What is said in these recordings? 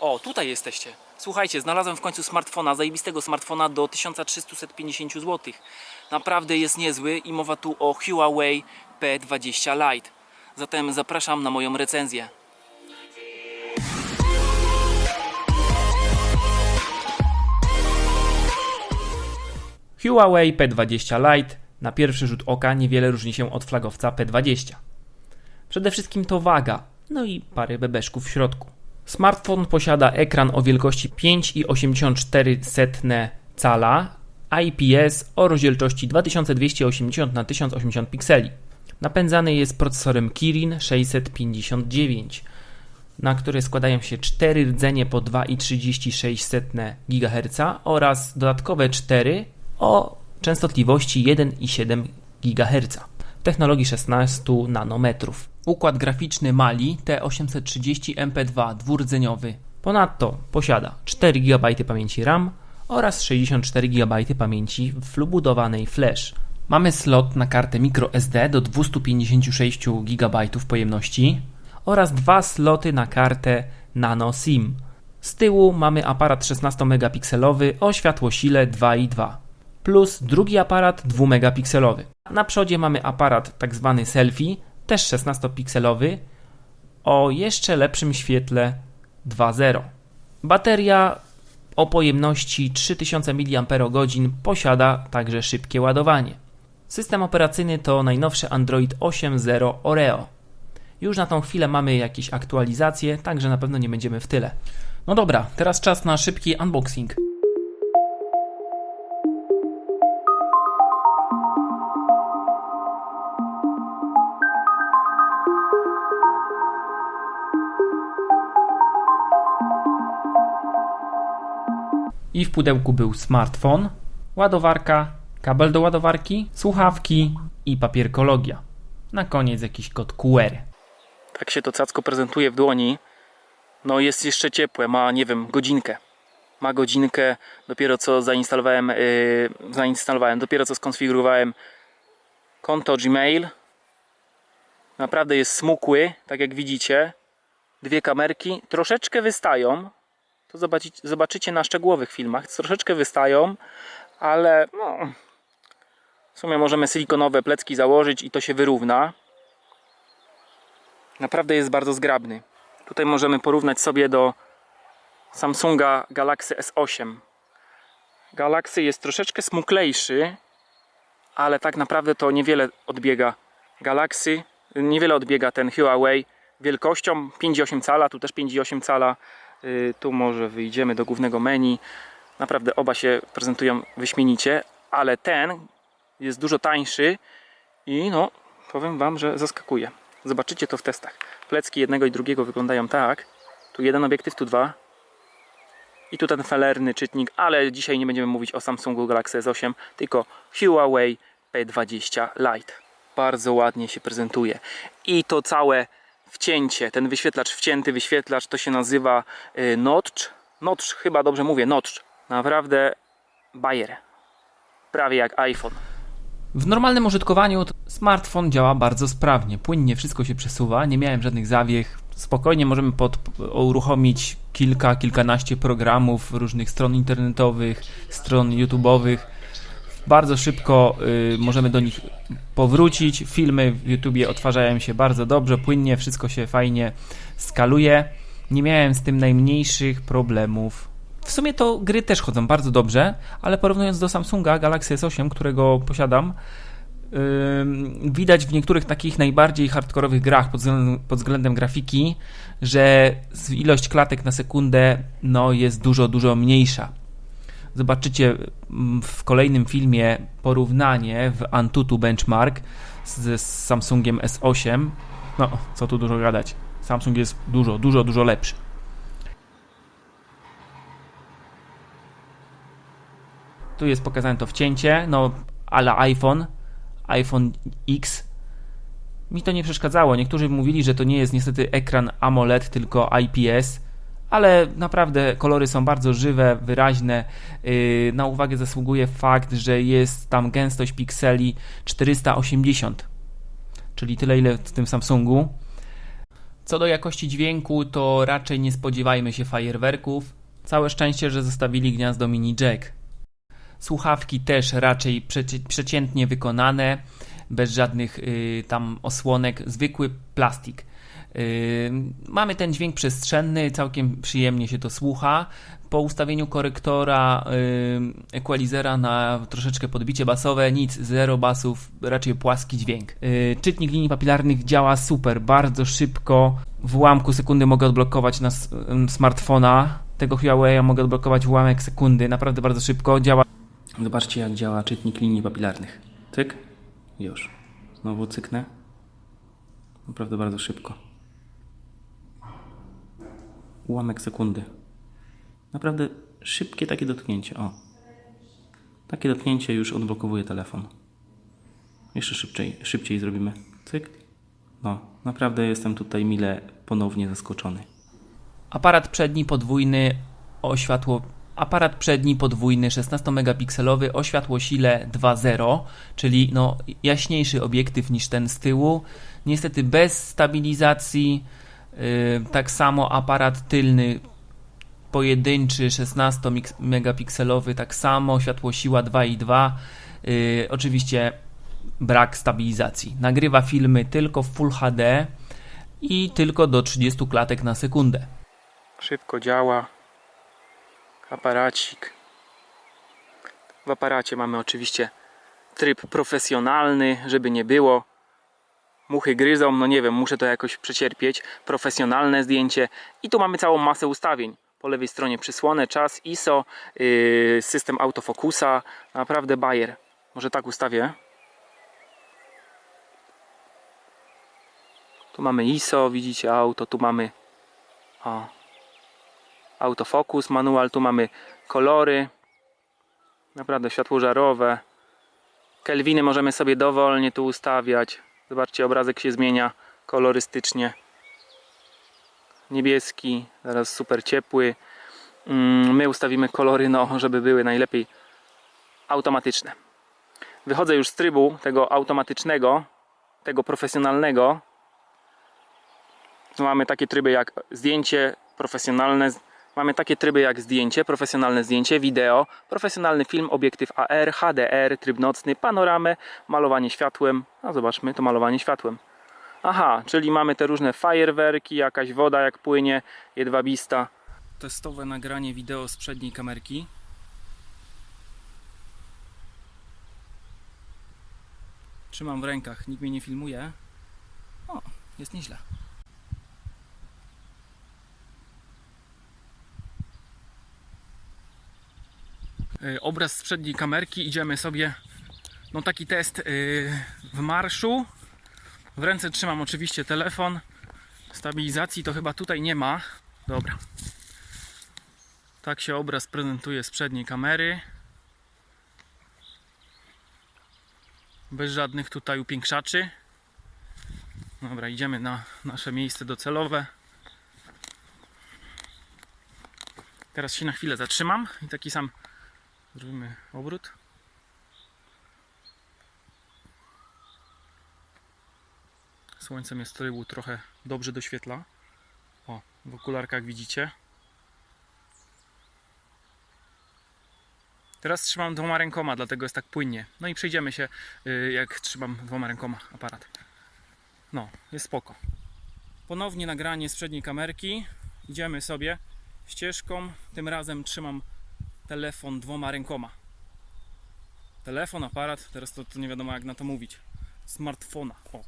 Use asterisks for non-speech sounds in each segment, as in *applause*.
O, tutaj jesteście. Słuchajcie, znalazłem w końcu smartfona, zajebistego smartfona do 1350 zł. Naprawdę jest niezły i mowa tu o Huawei P20 Lite. Zatem zapraszam na moją recenzję. Huawei P20 Lite na pierwszy rzut oka niewiele różni się od flagowca P20. Przede wszystkim to waga, no i parę bebeszków w środku. Smartfon posiada ekran o wielkości 5,84 cala IPS o rozdzielczości 2280 x 1080 pikseli. Napędzany jest procesorem Kirin 659, na które składają się 4 rdzenie po 2,36 GHz oraz dodatkowe 4 o częstotliwości 1,7 GHz technologii 16 nanometrów. Układ graficzny Mali T830 MP2 dwurdzeniowy. Ponadto posiada 4 GB pamięci RAM oraz 64 GB pamięci wbudowanej flash. Mamy slot na kartę microSD do 256 GB pojemności oraz dwa sloty na kartę nano SIM. Z tyłu mamy aparat 16-megapikselowy o światłosile 2,2 plus drugi aparat 2-megapikselowy. Na przodzie mamy aparat tak zwany selfie, też 16-pikselowy, o jeszcze lepszym świetle 2.0. Bateria o pojemności 3000 mAh posiada także szybkie ładowanie. System operacyjny to najnowszy Android 8.0 Oreo. Już na tą chwilę mamy jakieś aktualizacje, także na pewno nie będziemy w tyle. No dobra, teraz czas na szybki unboxing. I w pudełku był smartfon, ładowarka, kabel do ładowarki, słuchawki i papierkologia. Na koniec jakiś kod QR. Tak się to cacko prezentuje w dłoni. No jest jeszcze ciepłe, ma nie wiem, godzinkę. Ma godzinkę, dopiero co zainstalowałem, yy, zainstalowałem, dopiero co skonfigurowałem konto Gmail. Naprawdę jest smukły, tak jak widzicie. Dwie kamerki troszeczkę wystają, to zobaczycie, na szczegółowych filmach. Troszeczkę wystają, ale no, w sumie możemy silikonowe plecki założyć i to się wyrówna. Naprawdę jest bardzo zgrabny. Tutaj możemy porównać sobie do Samsunga Galaxy S8. Galaxy jest troszeczkę smuklejszy, ale tak naprawdę to niewiele odbiega Galaxy, niewiele odbiega ten Huawei wielkością 5,8 cala, tu też 5,8 cala. Y, Tu może wyjdziemy do głównego menu. Naprawdę oba się prezentują wyśmienicie, ale ten jest dużo tańszy i no, powiem Wam, że zaskakuje. Zobaczycie to w testach. Plecki jednego i drugiego wyglądają tak. Tu jeden obiektyw, tu dwa. I tu ten felerny czytnik, ale dzisiaj nie będziemy mówić o Samsungu Galaxy S8, tylko Huawei P20 Lite. Bardzo ładnie się prezentuje. I to całe wcięcie, ten wyświetlacz, wcięty wyświetlacz, to się nazywa y, Notch. Notch, chyba dobrze mówię, Notch. Naprawdę bajer. Prawie jak iPhone. W normalnym użytkowaniu smartfon działa bardzo sprawnie, płynnie wszystko się przesuwa, nie miałem żadnych zawiech. Spokojnie możemy pod, uruchomić kilka, kilkanaście programów różnych stron internetowych, stron YouTube'owych. Bardzo szybko y, możemy do nich powrócić. Filmy w YouTubie odtwarzają się bardzo dobrze, płynnie, wszystko się fajnie skaluje. Nie miałem z tym najmniejszych problemów. W sumie to gry też chodzą bardzo dobrze, ale porównując do Samsunga Galaxy S8, którego posiadam, widać w niektórych takich najbardziej hardkorowych grach pod względem, pod względem grafiki, że ilość klatek na sekundę no, jest dużo, dużo mniejsza. Zobaczycie mm, w kolejnym filmie porównanie w Antutu Benchmark z, z Samsungiem S8. No, co tu dużo gadać. Samsung jest dużo, dużo, dużo lepszy. Tu jest pokazane to wcięcie, no ale iPhone, iPhone X. Mi to nie przeszkadzało. Niektórzy mówili, że to nie jest niestety ekran AMOLED, tylko IPS, ale naprawdę kolory są bardzo żywe, wyraźne. Yy, Na uwagę zasługuje fakt, że jest tam gęstość pikseli 480, czyli tyle ile w tym Samsungu. Co do jakości dźwięku, to raczej nie spodziewajmy się fajerwerków. Całe szczęście, że zostawili gniazdo mini jack. Słuchawki też raczej przeci- przeciętnie wykonane, bez żadnych y, tam osłonek, zwykły plastik. Mamy ten dźwięk przestrzenny, całkiem przyjemnie się to słucha. Po ustawieniu korektora y, equalizera na troszeczkę podbicie basowe, nic, zero basów, raczej płaski dźwięk. Y, czytnik linii papilarnych działa super, bardzo szybko. W ułamku sekundy mogę odblokować na ym, smartfona. Tego Huawei mogę odblokować w ułamek sekundy, naprawdę bardzo szybko. Działa Zobaczcie, jak działa czytnik linii papilarnych. Cyk, już. Znowu cyknę. Naprawdę bardzo szybko. Ułamek sekundy. Naprawdę szybkie takie dotknięcie. O. Takie dotknięcie już odblokowuje telefon. Jeszcze szybciej, szybciej zrobimy. Cyk. No, naprawdę jestem tutaj mile ponownie zaskoczony. Aparat przedni podwójny o światło. Aparat przedni podwójny 16-megapikselowy o światłosile 2.0, czyli no jaśniejszy obiektyw niż ten z tyłu. Niestety bez stabilizacji. Yy, tak samo aparat tylny pojedynczy 16-megapikselowy, tak samo światłosiła 2.2. Yy, oczywiście brak stabilizacji. Nagrywa filmy tylko w Full HD i tylko do 30 klatek na sekundę. Szybko działa. Aparacik. W aparacie mamy oczywiście tryb profesjonalny, żeby nie było. Muchy gryzą, no nie wiem, muszę to jakoś przecierpieć. Profesjonalne zdjęcie. I tu mamy całą masę ustawień. Po lewej stronie przysłonę, czas, ISO, yy, system autofokusa. Naprawdę bajer. Może tak ustawię. Tu mamy ISO, widzicie auto, tu mamy o, autofokus, manual, tu mamy kolory, naprawdę światło żarowe. Kelwiny możemy sobie dowolnie tu ustawiać. Zobaczcie, obrazek się zmienia kolorystycznie. Niebieski, teraz super ciepły. Mm, My ustawimy kolory, no, żeby były najlepiej automatyczne. Wychodzę już z trybu tego automatycznego, tego profesjonalnego. Tu mamy takie tryby jak zdjęcie profesjonalne. Mamy takie tryby jak zdjęcie, profesjonalne zdjęcie, wideo, profesjonalny film, obiektyw AR, HDR, tryb nocny, panoramę, malowanie światłem. A zobaczmy to malowanie światłem. Aha, czyli mamy te różne fajerwerki, jakaś woda jak płynie, jedwabista. Testowe nagranie wideo z przedniej kamerki. Trzymam w rękach, nikt mnie nie filmuje. O, jest nieźle. Obraz z przedniej kamerki. Idziemy sobie no taki test y, w marszu. W ręce trzymam oczywiście telefon. Stabilizacji to chyba tutaj nie ma. Dobra. Tak się obraz prezentuje z przedniej kamery. Bez żadnych tutaj upiększaczy. Dobra, idziemy na nasze miejsce docelowe. Teraz się na chwilę zatrzymam i taki sam Zrobimy obrót. Słońce mnie z tyłu trochę dobrze doświetla. O, w okularkach widzicie. Teraz trzymam dwoma rękoma, dlatego jest tak płynnie. No i przejdziemy się, y, jak trzymam dwoma rękoma aparat. No, jest spoko. Ponownie nagranie z przedniej kamerki. Idziemy sobie ścieżką. Tym razem trzymam telefon dwoma rękoma. Telefon, aparat, teraz to, to nie wiadomo jak na to mówić. Smartfona. O.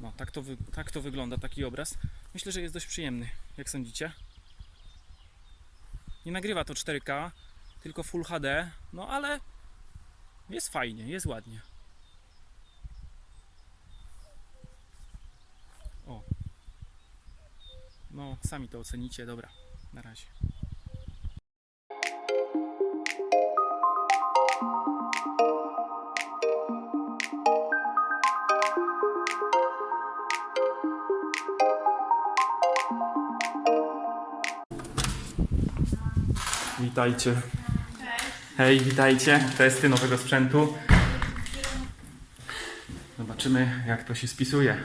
No, tak to, tak to wygląda taki obraz. Myślę, że jest dość przyjemny. Jak sądzicie? Nie nagrywa to 4K, tylko Full HD, no ale jest fajnie, jest ładnie. O. No, sami to ocenicie. Dobra, na razie. Witajcie. Hej, witajcie. Testy nowego sprzętu. Zobaczymy, jak to się spisuje.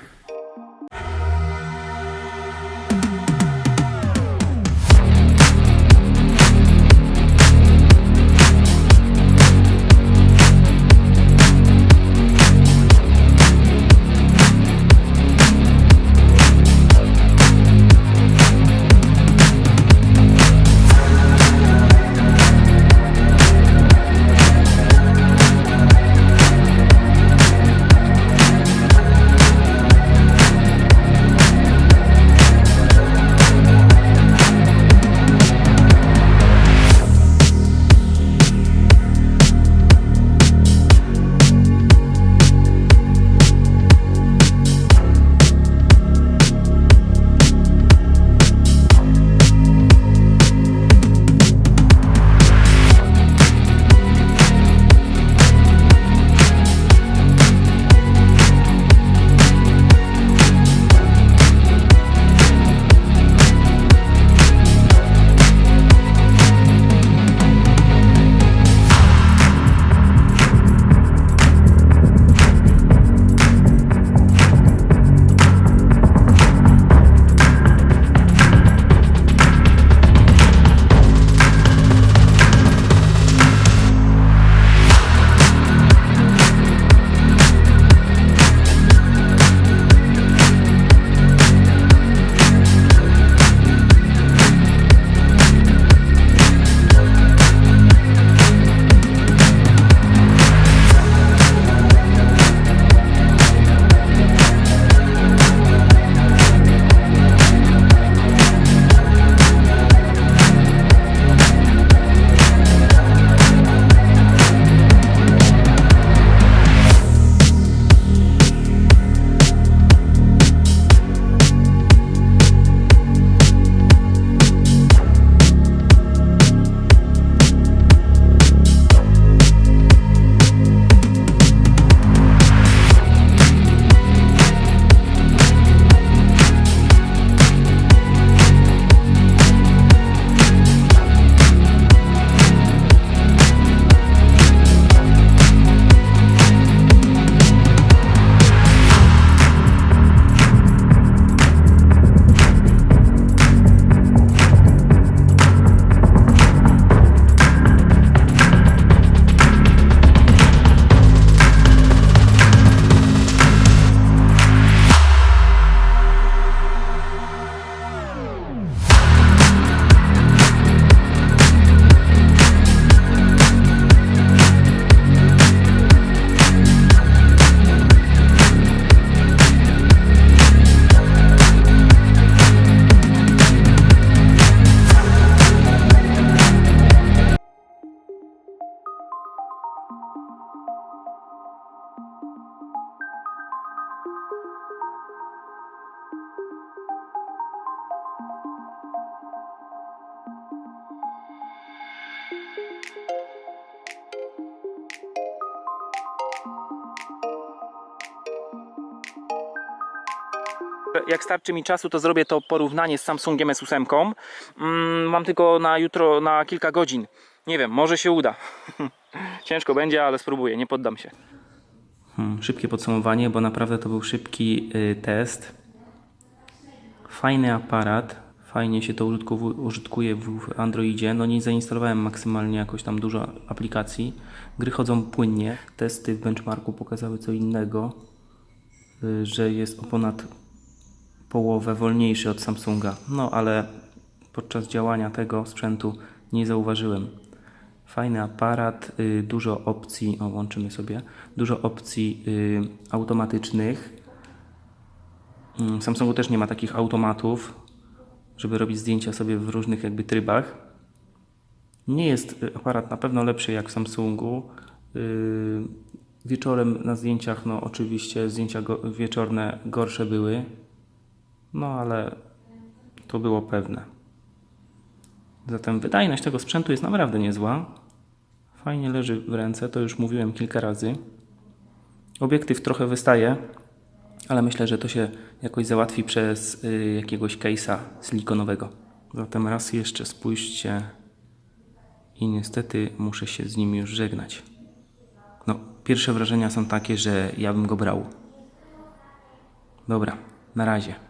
Jak starczy mi czasu, to zrobię to porównanie z Samsungiem S8. Mm, mam tylko na jutro, na kilka godzin. Nie wiem, może się uda. *laughs* Ciężko będzie, ale spróbuję, nie poddam się. Hmm, szybkie podsumowanie, bo naprawdę to był szybki y, test. Fajny aparat, fajnie się to użytkuje w Androidzie. No nie zainstalowałem maksymalnie jakoś tam dużo aplikacji. Gry chodzą płynnie. Testy w benchmarku pokazały co innego, y, że jest o ponad połowę wolniejszy od Samsunga. No ale podczas działania tego sprzętu nie zauważyłem. Fajny aparat, y, dużo opcji, o łączymy sobie, dużo opcji y, automatycznych. Mm, Samsungu też nie ma takich automatów, żeby robić zdjęcia sobie w różnych jakby trybach. Nie jest y, aparat na pewno lepszy jak w Samsungu. Y, Wieczorem na zdjęciach, no oczywiście zdjęcia go, wieczorne gorsze były, no ale to było pewne. Zatem wydajność tego sprzętu jest naprawdę niezła. Fajnie leży w ręce, to już mówiłem kilka razy. Obiektyw trochę wystaje, ale myślę, że to się jakoś załatwi przez y, jakiegoś case'a silikonowego. Zatem raz jeszcze spójrzcie i niestety muszę się z nim już żegnać. No, pierwsze wrażenia są takie, że ja bym go brał. Dobra, na razie.